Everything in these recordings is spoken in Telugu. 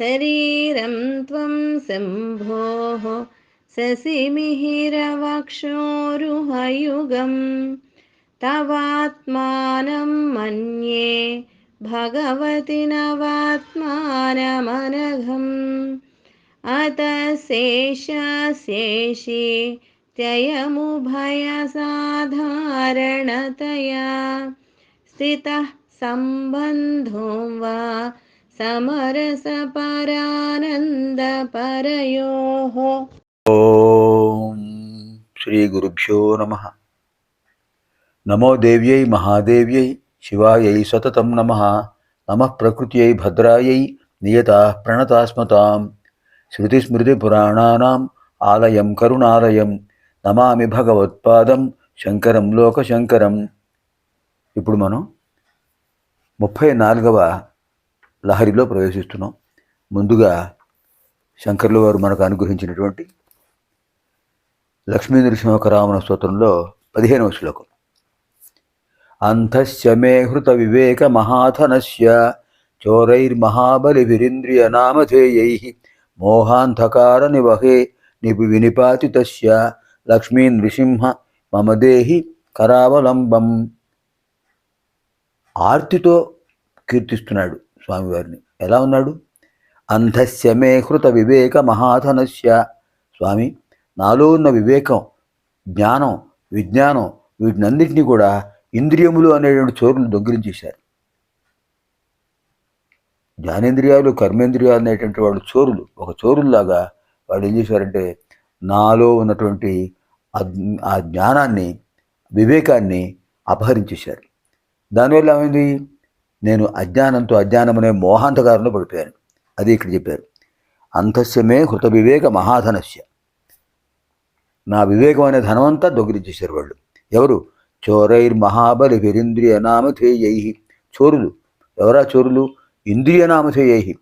शरीरं त्वं शम्भोः शशिमिहिरवक्षोरुहयुगं तवात्मानं मन्ये भगवति नवात्मानमनघम् अतः शेषशेषि त्ययमुभयसाधारणतया स्थितः सम्बन्धो वा సమరస పరానంద పరయో. ఓం శ్రీ గురుభ్యో నమ. నమో దేవ్యై మహాదేవ్యై శివాయై సతతం నమ. నమ ప్రకృత్యై భద్రాయై నియత ప్రణతాస్మతాం శృతిస్మృతిపురాణానాం ఆలయం కరుణాలయం. నమామి భగవత్పాదం శంకరం లోకశంకరం. ఇప్పుడు మనం ముప్పై నాలుగవ లహరిలో ప్రవేశిస్తున్నాం. ముందుగా శంకర్ల వారు మనకు అనుగ్రహించినటువంటి లక్ష్మీ నృసింహకరామన స్తోత్రంలో పదిహేనవ శ్లోకం. అంతశ్చ మే హృత వివేక మహాధనస్య చోరైర్మహాబలిభిరింద్రియ నామధేయై మోహాంధకార నివహే నిపు వినిపాతి తస్య లక్ష్మీ నృసింహ మమ దేహి కరావలంబం. ఆర్తితో కీర్తిస్తున్నాడు. స్వామివారిని. ఎలా ఉన్నాడు? అంధస్యమే హృత వివేక మహాధనస్య. స్వామి నాలో ఉన్న వివేకం జ్ఞానం విజ్ఞానం వీటినన్నింటినీ కూడా ఇంద్రియములు అనేటువంటి చోరులు దొంగిలించేశారు. జ్ఞానేంద్రియాలు కర్మేంద్రియాలు అనేటువంటి వాళ్ళు చోరులు. ఒక చోరుల్లాగా వాళ్ళు ఏం చేశారంటే నాలో ఉన్నటువంటి ఆ ఆ జ్ఞానాన్ని వివేకాన్ని అపహరించేశారు. దానివల్ల ఏమైంది? నేను అజ్ఞానంతో అజ్ఞానమనే మోహాంధకారంలో పడిపోయాను. అది ఇక్కడ చెప్పారు. అంతస్యమే హృత వివేక మహాధనస్య. నా వివేకం అనే ధనమంతా దొంగిలించేశారు వాళ్ళు. ఎవరు? చోరైర్ మహాబలి విరింద్రియ నామధేయై. చోరులు. ఎవరా చోరులు? ఇంద్రియ నామధేయై.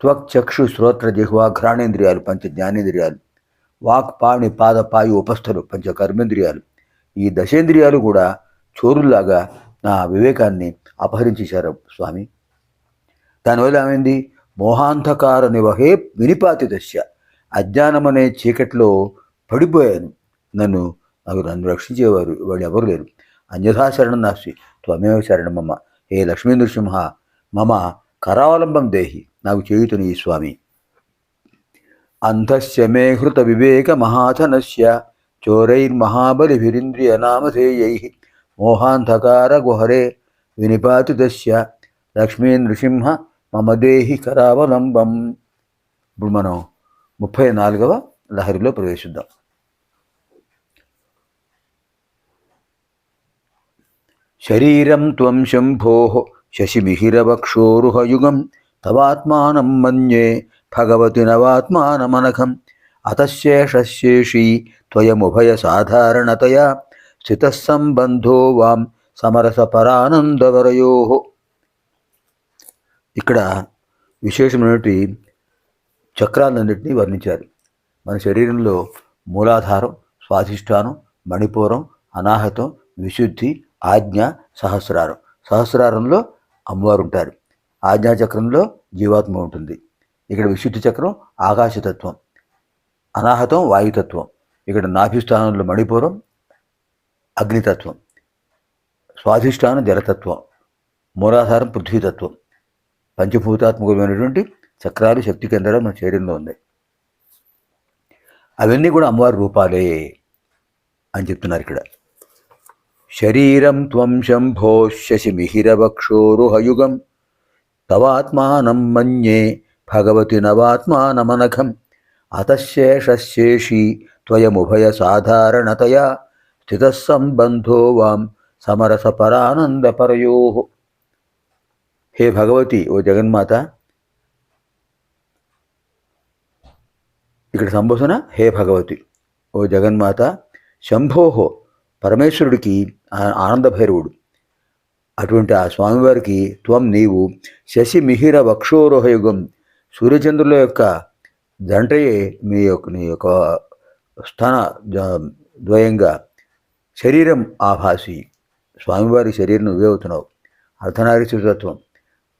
త్వక్ చక్షు శ్రోత్ర జిహ్వా ఘ్రాణేంద్రియాలు పంచ జ్ఞానేంద్రియాలు. వాక్ పాణి పాద ఉపస్థలు పంచ కర్మేంద్రియాలు. ఈ దశేంద్రియాలు కూడా చోరుల్లాగా నా వివేకాన్ని అపహరించేశారు స్వామి. దానివల్ల ఏమైంది? మోహాంధకార నివహే వినిపాతి దశ అజ్ఞానమనే చీకట్లో పడిపోయాను. నన్ను నాకు నన్ను రక్షించేవారు వాళ్ళు ఎవరు లేరు. అన్యథా శరణం నాస్తి. త్వమేవ శరణం మమ. హే లక్ష్మీ నృసింహ మమ కరావలంబం దేహి. నాకు చేయుతుని ఈ స్వామి. అంధస్య మే హృత వివేక మహాధనస్య. చోరైర్మహాబలిభిరింద్రియ నామధేయై. మోహాంధకార గుహరే వినిపాతి దశ్య లక్ష్మీ నృసింహ మమ దేహి కరావలంబం. ఇప్పుడు మనం ముప్పై నాలుగవ లహరిలో ప్రవేశిద్దాం. శరీరం త్వం శంభో శశిమిహిరవక్షోరుహయుగం తవాత్మానం మన్యే భగవతి నవాత్మానమనఘం అతశేషశేషీ త్వయముభయ సాధారణతయా స్థితః సంబంధో సమరస పరానందవరయో ఇక్కడ విశేషమైనటువంటి చక్రాలన్నింటినీ వర్ణించారు. మన శరీరంలో మూలాధారం స్వాధిష్టానం మణిపూరం అనాహతం విశుద్ధి ఆజ్ఞ సహస్రారం. సహస్రారంలో అమ్మవారు ఉంటారు ఆజ్ఞా చక్రంలో జీవాత్మ ఉంటుంది. ఇక్కడ విశుద్ధి చక్రం ఆకాశతత్వం. అనాహతం వాయుతత్వం. ఇక్కడ నాభిస్థానంలో మణిపూరం అగ్నితత్వం. స్వాధిష్టాన జలతత్వం మూలాధారం పృథ్వీతత్వం పంచభూతాత్మకమైనటువంటి చక్రాలు శక్తి కేంద్రాలు మన శరీరంలో ఉన్నాయి. అవన్నీ కూడా అమ్మవారి రూపాలే అని చెప్తున్నారు ఇక్కడ. శరీరం త్వం శంభో శశిమిహిరవక్షోరుహయుగం తవాత్మానం మన్యే భగవతి నవాత్మానమనఘం అతశేషశేషి త్వయముభయ సాధారణతయా స్థితః సంబంధో వాం సమరసపరానందపరయో. హే భగవతి ఓ జగన్మాత ఇక్కడ సంబోధన హే భగవతి ఓ జగన్మాత శంభోహో పరమేశ్వరుడికి ఆనంద ఆనందభైరవుడు. అటువంటి ఆ స్వామివారికి త్వం నీవు శశి మిహిర వక్షోరోహయుగం సూర్యచంద్రుల యొక్క జంటయే మీ యొక్క నీ యొక్క స్థాన ద్వయంగా శరీరం ఆభాసి. స్వామివారి శరీరం నువ్వే అవుతున్నావు. అర్ధనారీశ్వరతత్వం.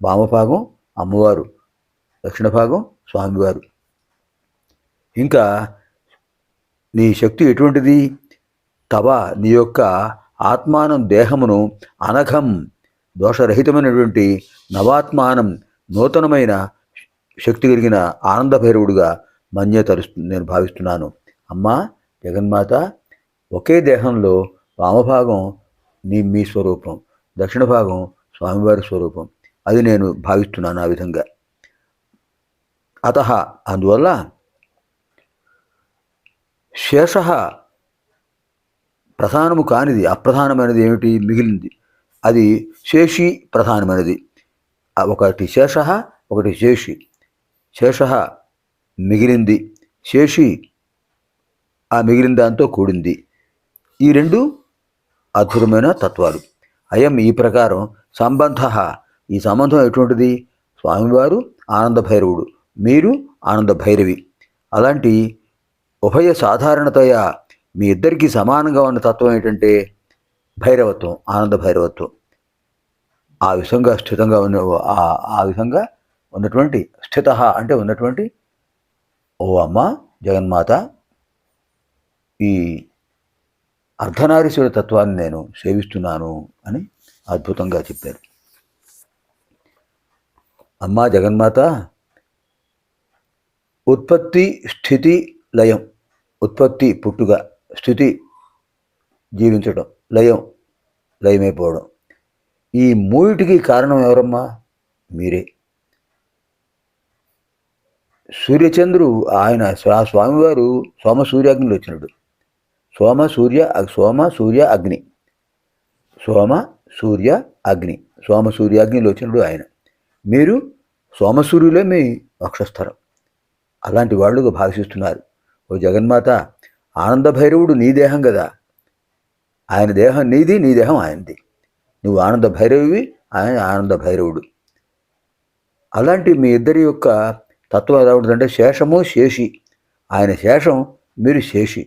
వామభాగం అమ్మవారు. దక్షిణ భాగం స్వామివారు. ఇంకా నీ శక్తి ఎటువంటిది? తవ నీ యొక్క ఆత్మానం దేహమును అనఘం దోషరహితమైనటువంటి నవాత్మానం నూతనమైన శక్తి కలిగిన ఆనందభైరవుడుగా మన్య తరుస్తు నేను భావిస్తున్నాను. అమ్మా జగన్మాత ఒకే దేహంలో వామభాగం నీ మీ స్వరూపం. దక్షిణ భాగం స్వామివారి స్వరూపం. అది నేను భావిస్తున్నాను ఆ విధంగా. అత అందువల్ల శేష ప్రధానము కానిది అప్రధానమైనది ఏమిటి? మిగిలింది. అది శేషి ప్రధానమైనది. ఒకటి శేష ఒకటి శేషి. శేష మిగిలింది. శేషి ఆ మిగిలిన దాంతో కూడింది. ఈ రెండు అద్భుతమైన తత్వాలు. అయం ఈ ప్రకారం సంబంధ. ఈ సంబంధం ఎటువంటిది? స్వామివారు ఆనంద భైరవుడు మీరు ఆనంద భైరవి అలాంటి ఉభయ సాధారణతయ? మీ ఇద్దరికీ సమానంగా ఉన్న తత్వం ఏంటంటే భైరవత్వం ఆనంద భైరవత్వం ఆ విధంగా స్థితంగా ఉన్న ఆ- ఆ విధంగా ఉన్నటువంటి స్థిత అంటే ఉన్నటువంటి ఓ అమ్మ జగన్మాత ఈ అర్ధనారీశ్వర తత్వాన్ని నేను సేవిస్తున్నాను అని అద్భుతంగా చెప్పారు. అమ్మా జగన్మాత ఉత్పత్తి స్థితి లయం ఉత్పత్తి పుట్టుక స్థితి జీవించడం లయం లయమైపోవడం. ఈ మూడిటికి కారణం ఎవరమ్మా? మీరే. సూర్యచంద్రుడు ఆయన స్వామివారు సోమ సూర్యాగ్నిలో వచ్చినాడు సోమ సూర్య సోమ సూర్య అగ్ని. సోమ సూర్య అగ్ని. సోమ సూర్యాగ్నిలో వచ్చినప్పుడు ఆయన. మీరు సోమసూర్యులే మీ వక్షస్థలం. అలాంటి వాళ్ళుగా భావిస్తున్నారు. ఓ జగన్మాత ఆనంద భైరవుడు నీ దేహం కదా ఆయన దేహం నీది నీ దేహం ఆయనది. నువ్వు ఆనంద భైరవి ఆయన ఆనంద భైరవుడు. అలాంటి మీ ఇద్దరి యొక్క తత్వం ఎలా ఉంటుందంటే శేషము శేషి. ఆయన శేషం మీరు శేషి.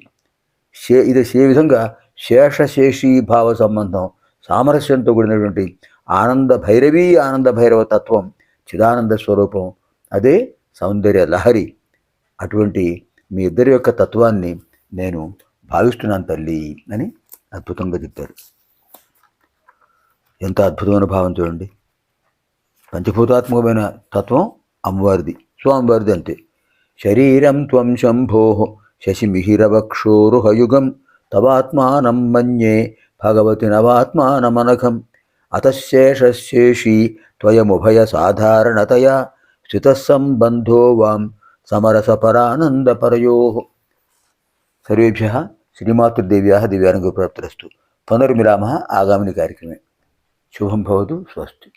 శే ఇది ఏ విధంగా శేషశేషి భావ సంబంధం సామరస్యంతో కూడినటువంటి ఆనంద భైరవీ ఆనంద భైరవ తత్వం చిదానంద స్వరూపం అదే సౌందర్య లహరి. అటువంటి మీ ఇద్దరి యొక్క తత్వాన్ని నేను భావిస్తున్నాను తల్లి అని అద్భుతంగా చెప్పారు. ఎంత అద్భుతమైన భావం చూడండి. పంచభూతాత్మకమైన తత్వం అమ్మవారిది స్వామివారిది అంతే. శరీరం త్వం శంభో శశిమిహిరవక్షోరుహయుగం తవాత్మానం మన్యే భగవతి నవాత్మానమనఘం. అతశేషశేషీ త్వయముభయ సాధారణతయా స్థితసంబంధో వాం సమరసపరానందపరయో. సర్వేభ్య శ్రీమాతృదేవ్యా దివ్యానుగ్రహప్రాప్తిరస్తు. పునర్మిరామ ఆగామిని కార్యక్రమే. శుభం భవతు స్వస్తి.